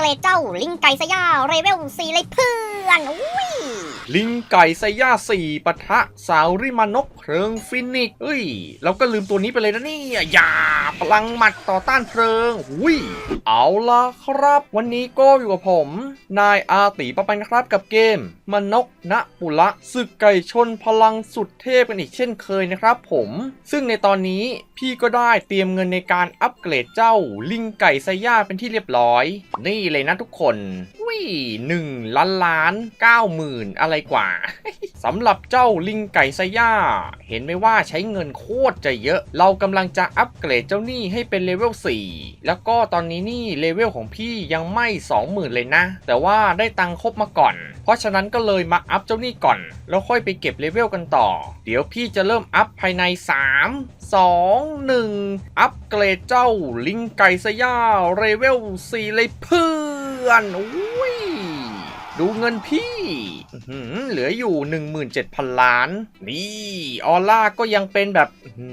เกรเจ้าลิงไก่สยาเรเวลสี่เลยเพื่ อนอุ้ยลิงไก่ไซย่าสี่ปะทะสาวริมานกเพลิงฟินิกซ์เอ้ย เราก็ลืมตัวนี้ไปเลยนะนี่ยอย่าพลังหมัดต่อต้านเพลิงหุยเอาละครับ วันนี้ก็อยู่กับผม นายอาตีปะปันครับกับเกมมนกณปุระศึกไก่ชนพลังสุดเทพกันอีกเช่นเคยนะครับผม ซึ่งในตอนนี้พี่ก็ได้เตรียมเงินในการอัปเกรดเจ้าลิงไก่ไซย่าเป็นที่เรียบร้อย นี่เลยนะทุกคนวิหนึ่งล้านล้านเก้าหมื่นอะไรกว่าสำหรับเจ้าลิงไก่สย่า เห็นไหมว่าใช้เงินโคตรจะเยอะ เรากำลังจะอัปเกรดเจ้านี่ให้เป็นเลเวล4แล้วก็ตอนนี้นี่เลเวลของพี่ยังไม่ 20,000 เลยนะ แต่ว่าได้ตังค์ครบมาก่อน เพราะฉะนั้นก็เลยมาอัพเจ้านี่ก่อน แล้วค่อยไปเก็บเลเวลกันต่อ เดี๋ยวพี่จะเริ่มอัพภายใน 3 2 1 อัปเกรดเจ้าลิงไก่สย่าเลเวล4เลยเพื่อือนอุ้ยดูเงินพี่เหลืออยู่ 17,000 ล้าน นี่ ออร่าก็ยังเป็นแบบหื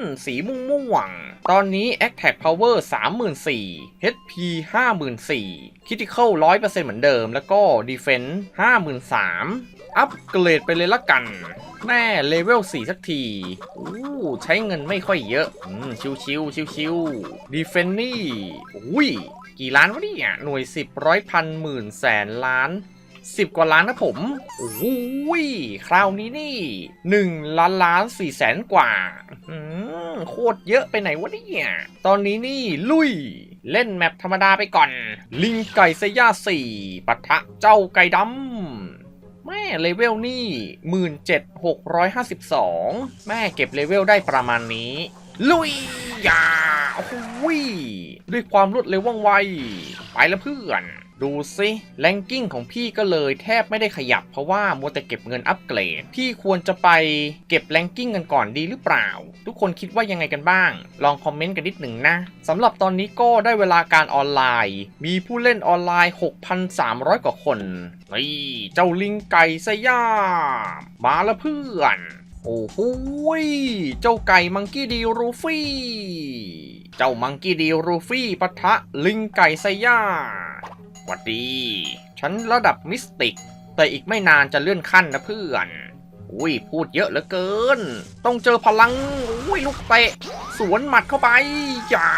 อสีม่วงม่วง ตอนนี้ Attack Power 34,000 HP 54,000 Critical 100%เหมือนเดิม แล้วก็ Defense 53,000 อัปเกรดไปเลยละกัน แม่เลเวล 4 สักทีอู้ใช้เงินไม่ค่อยเยอะอืมชิวชิวชิวชิวดีเฟนนี่ อุ้ย กี่ล้านวะเนี่ยหน่วย10ร้อยพันหมื่นแสนล้าน10กว่าล้านนะผม โอ้โหยคราวนี้นี่1ล้านล้าน4แสนกว่า โคตรเยอะไปไหนวะเนี่ย ตอนนี้นี่ลุย เล่นแมปธรรมดาไปก่อน ลิงไก่เซย่า4ปะทะเจ้าไก่ดำ แม่เลเวลนี่17,652แม่เก็บเลเวลได้ประมาณนี้ ลุยยา โอ้โหด้วยความรวดเร็วว่องไว ไปแล้วเพื่อน ดูสิแรงกิ้งของพี่ก็เลยแทบไม่ได้ขยับเพราะว่ามัวแต่เก็บเงินอัปเกรด พี่ควรจะไปเก็บแรงกิ้งกันก่อนดีหรือเปล่า ทุกคนคิดว่ายังไงกันบ้าง ลองคอมเมนต์กันนิดหนึ่งนะสำหรับตอนนี้ก็ได้เวลาการออนไลน์ มีผู้เล่นออนไลน์ 6,300 กว่าคนนี่เจ้าลิงไก่สยามมาแล้วเพื่อนโอ้โหเจ้าไก่มังกี้ดีรูฟี่ เจ้ามังกี้ดีรูฟี่ปะทะลิงไก่ไซย่าหวัดดี ฉันระดับมิสติก แต่อีกไม่นานจะเลื่อนขั้นนะเพื่อน อุ้ยพูดเยอะเหลือเกิน ต้องเจอพลัง อุ้ยลูกเตะ สวนหมัดเข้าไปอย่า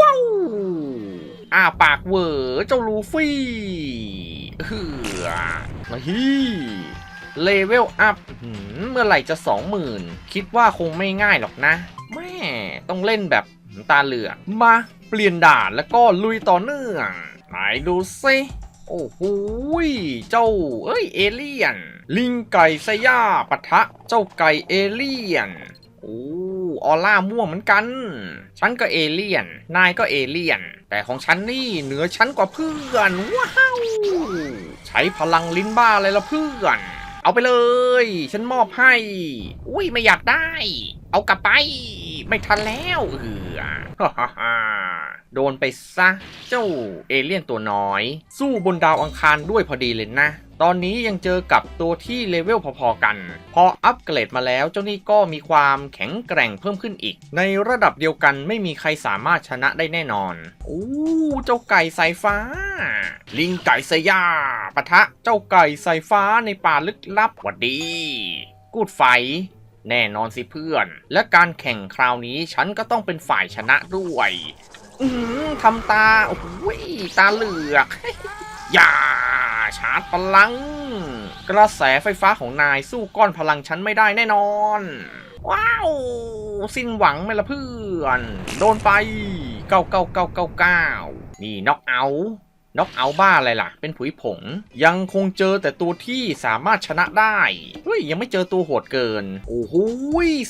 ว้าวอ้าปากเหวอเจ้าลูฟี่เฮือมาฮีเลเวลอัพเมื่อไหร่จะสองหมื่นคิดว่าคงไม่ง่ายหรอกนะ ต้องเล่นแบบตาเหลือกมาเปลี่ยนด่านแล้วก็ลุยต่อเนื่องไหนดูซิโอ้โหเจ้า เอ้ย เอเลี่ยน ลิงไก่สยาปะทะ เจ้าไก่เอเลี่ยน โอ้ ออร่าม่วงเหมือนกัน ฉันก็เอเลี่ยน นายก็เอเลี่ยน แต่ของฉันนี่เหนือฉันกว่าเพื่อน ว้าว ใช้พลังลิ้นบ้าเลยละเพื่อน เอาไปเลย ฉันมอบให้ อุ้ยไม่อยากได้ เอากลับไป ไม่ทันแล้วเออฮ่าฮ่า โดนไปซะ เจ้าเอเลี่ยนตัวน้อย สู้บนดาวอังคารด้วยพอดีเลยนะ ตอนนี้ยังเจอกับตัวที่เลเวลพอๆกัน พออัปเกรดมาแล้วเจ้านี่ก็มีความแข็งแกร่งเพิ่มขึ้นอีก ในระดับเดียวกันไม่มีใครสามารถชนะได้แน่นอนโอ้เจ้าไก่สายฟ้า ลิงไก่สยาปะทะเจ้าไก่สายฟ้าในป่าลึกลับหวัดดี กูดไฟแน่นอนสิเพื่อน และการแข่งคราวนี้ฉันก็ต้องเป็นฝ่ายชนะด้วย ทำตา โอ้โหยตาเหลือกอย่าชาร์จพลัง กระแสไฟฟ้าของนายสู้ก้อนพลังฉันไม่ได้แน่นอน ว้าว สิ้นหวังไหมละเพื่อน โดนไป เก้าเก้าเก้าเก้าเก้านี่น็อกเอา น็อกเอาบ้าอะไรล่ะ เป็นผุยผง ยังคงเจอแต่ตัวที่สามารถชนะได้เฮ้ยยังไม่เจอตัวโหดเกิน โอ้โห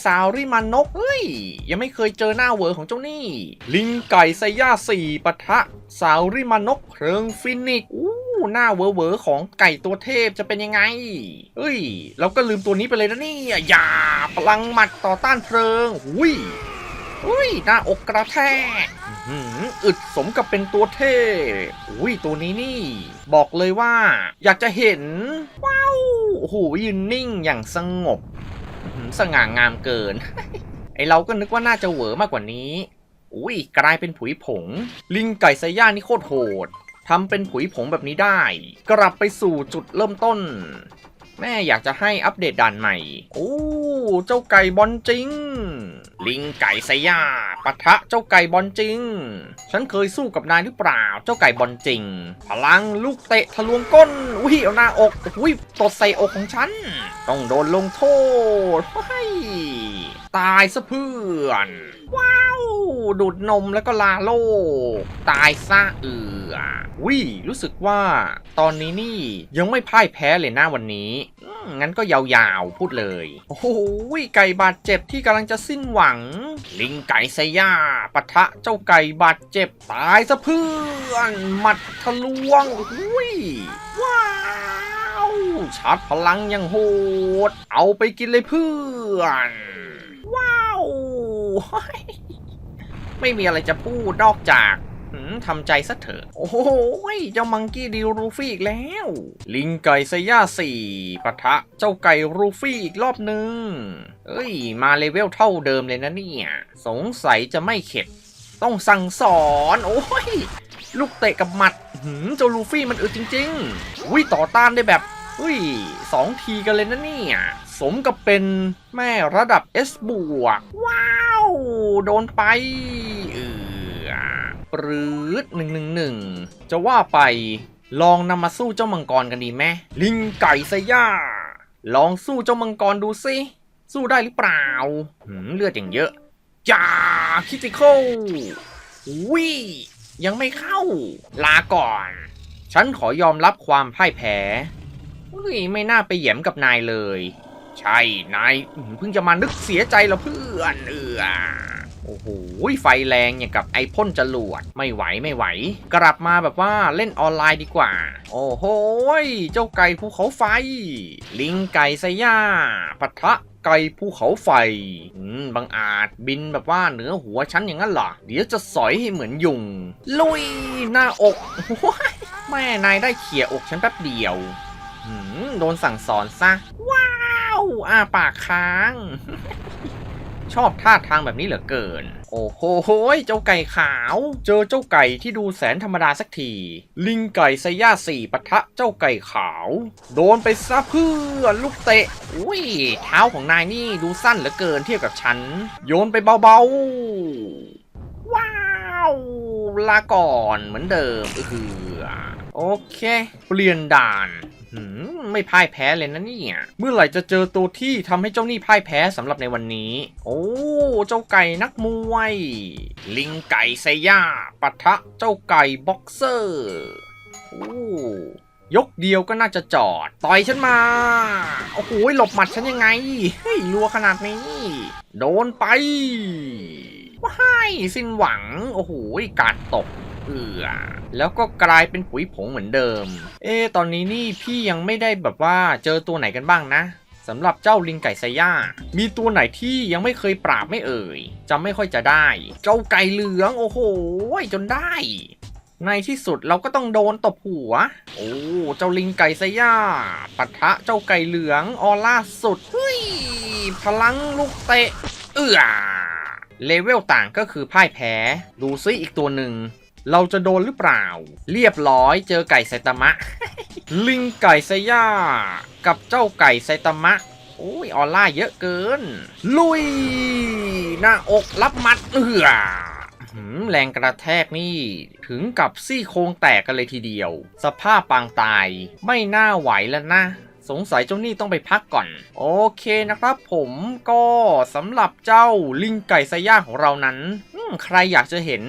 สาวริมานกเฮ้ยยังไม่เคยเจอหน้าเวอร์ของเจ้านี่ ลิงไก่ไซย่าสี่ปะทะสาวริมานกเพลิงฟินิกอู้หน้าเวอร์เวอร์ของไก่ตัวเทพจะเป็นยังไงเฮ้ย เราก็ลืมตัวนี้ไปเลยนะนี่อย่าพลังหมัดต่อต้านเพลิงหุย อุ้ยหน้าอกกระแทกอึดสมกับเป็นตัวเท่ อุ้ยตัวนี้นี่ บอกเลยว่า อยากจะเห็น ว้าวโอ้โหยืนนิ่งอย่างสงบ สง่างามเกิน ไอเราก็นึกว่าน่าจะเหวอมากกว่านี้ อุ้ยกลายเป็นผุยผง ลิงไก่ไซย่านี่โคตรโหดทำเป็นผุยผงแบบนี้ได้ กลับไปสู่จุดเริ่มต้น แม่อยากจะให้อัปเดตด่านใหม่ โอ้ เจ้าไก่บอลจริง ลิงไก่ไซย่าปะทะเจ้าไก่บอลจริง ฉันเคยสู้กับนายหรือเปล่า เจ้าไก่บอลจริง พลังลูกเตะทะลวงก้น อุ้ยเอาหน้าอก อุ้ยตดใส่อกของฉัน ต้องโดนลงโทษเฮ้ยตายซะเพื่อน ว้าว ดูดนมแล้วก็ลาโลก ตายซะเอือวิรู้สึกว่า ตอนนี้นี่ยังไม่พ่ายแพ้เลยนะวันนี้งั้นก็ยาวๆพูดเลย โอ้โหไก่บาดเจ็บที่กำลังจะสิ้นหวัง ลิงไก่ไซย่าปะทะเจ้าไก่บาดเจ็บตายซะเพื่อนหมัดทะลวงอุ้ยว้าวชาร์จพลังยังโหด เอาไปกินเลยเพื่อน ว้าว ไม่มีอะไรจะพูดนอกจาก หืมทำใจซะเถอะ โอ้โหเจ้ามังกี้ดิรูฟี่อีกแล้ว ลิงไก่ไซย่าสี่ปะทะ เจ้าไก่รูฟี่อีกรอบหนึ่งเอ้ย มาเลเวลเท่าเดิมเลยนะเนี่ย สงสัยจะไม่เข็ด ต้องสั่งสอน โอ้ย ลูกเตะกับหมัด หืม เจ้าลูฟี่มันอึดจริงๆวิต่อต้านได้แบบ อุ้ยสองทีกันเลยนะเนี่ย สมกับเป็นแม่ระดับ S บวก ว้าว โดนไป ปรืดหนึ่งหนึ่งหนึ่งจะว่าไปลองนำมาสู้เจ้ามังกรกันดีไหมลิงไก่ไซย่า ลองสู้เจ้ามังกรดูสิ สู้ได้หรือเปล่าหืมเลือดอย่างเยอะจ้าคิติคอลวิยังไม่เข้า ลาก่อน ฉันขอยอมรับความพ่ายแพ้เฮ้ยไม่น่าไปแหยมกับนายเลย ใช่ นายอื้อหือเพิ่งจะมานึกเสียใจแล้วเพื่อนเออ โอ้โหไฟแรงอย่างกับไอพ่นจรวดไม่ไหวไม่ไหว กลับมาแบบว่าเล่นออนไลน์ดีกว่า โอ้โหเจ้าไก่ภูเขาไฟ ลิงไก่ไซย่าปะทะไก่ภูเขาไฟอืมบังอาจบินแบบว่าเหนือหัวฉันอย่างนั้นหรอ เดี๋ยวจะสอยให้เหมือนยุง ลุยหน้าอกแม่นายได้เขี่ยอกฉันแป๊บเดียว โดนสั่งสอนซะ ว้าว อ้าปากค้าง ชอบท่าทางแบบนี้เหลือเกิน โอ้โหเจ้าไก่ขาว เจอเจ้าไก่ที่ดูแสนธรรมดาสักที ลิงไก่ไซย่าสี่ปะทะเจ้าไก่ขาว โดนไปซะเพื่อนลูกเตะอุ้ยเท้าของนายนี่ดูสั้นเหลือเกินเทียบกับฉัน โยนไปเบาๆ ว้าวลาก่อนเหมือนเดิมเออโอเค เปลี่ยนด่าน ไม่พ่ายแพ้เลยนะเนี่ยเมื่อไหร่จะเจอตัวที่ทำให้เจ้านี่พ่ายแพ้สำหรับในวันนี้ โอ้เจ้าไก่นักมวย ลิงไก่ไซย่าปะทะเจ้าไก่บ็อกเซอร์โอ้ยกเดียวก็น่าจะจอด ต่อยฉันมา โอ้โหหลบหมัดฉันยังไง เฮ้ยรัวขนาดนี้ โดนไปว้ายสิ้นหวัง โอ้โหการตก เอือแล้วก็กลายเป็นปุ๋ยผงเหมือนเดิม เอ๊ตอนนี้นี่พี่ยังไม่ได้แบบว่าเจอตัวไหนกันบ้างนะสำหรับเจ้าลิงไก่ไซย่า มีตัวไหนที่ยังไม่เคยปราบไม่เอ่ยจำไม่ค่อยจะได้ เจ้าไก่เหลืองโอ้โหจนได้ ในที่สุดเราก็ต้องโดนตบหัว โอ้เจ้าลิงไก่ไซย่าปะทะเจ้าไก่เหลืองออล่าสุดเฮ้ยพลังลูกเตะ เอือเลเวลต่างก็คือพ่ายแพ้ ดูซิอีกตัวหนึ่ง เราจะโดนหรือเปล่า เรียบร้อยเจอไก่ไซตามะ ลิงไก่ไซย่า กับเจ้าไก่ไซตามะโอ้ยออร่าเยอะเกิน ลุย หน้าอกรับมัดเอือหืมแรงกระแทกนี่ถึงกับซี่โครงแตกกันเลยทีเดียว สภาพปางตายไม่น่าไหวแล้วนะ สงสัยเจ้านี่ต้องไปพักก่อน โอเคนะครับผมก็สำหรับเจ้าลิงไก่ไซย่าของเรานั้นอืมใครอยากจะเห็น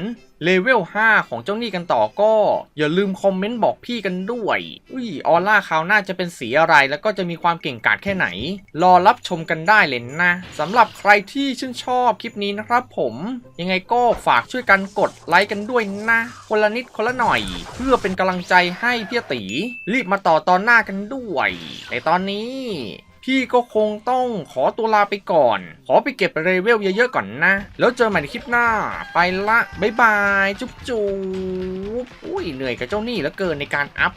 เลเวล 5 ของเจ้านี่กันต่อก็อย่าลืมคอมเมนต์บอกพี่กันด้วยอุ้ยออร่าคราวหน้าจะเป็นสีอะไรแล้วก็จะมีความเก่งกาจแค่ไหน รอรับชมกันได้เลยนะสำหรับใครที่ชื่นชอบคลิปนี้นะครับผม ยังไงก็ฝากช่วยกันกดไลค์กันด้วยนะ คนละนิดคนละหน่อย เพื่อเป็นกำลังใจให้พี่ตี รีบมาต่อตอนหน้ากันด้วย ในตอนนี้ พี่ก็คงต้องขอตัวลาไปก่อน ขอไปเก็บเรเวลเยอะๆก่อนนะ แล้วเจอใหม่ในคลิปหน้า ไปละ บ๊ายบาย จุ๊บจุ๊บอุ้ยเหนื่อยกับเจ้านี่เหลือเกินในการอัพ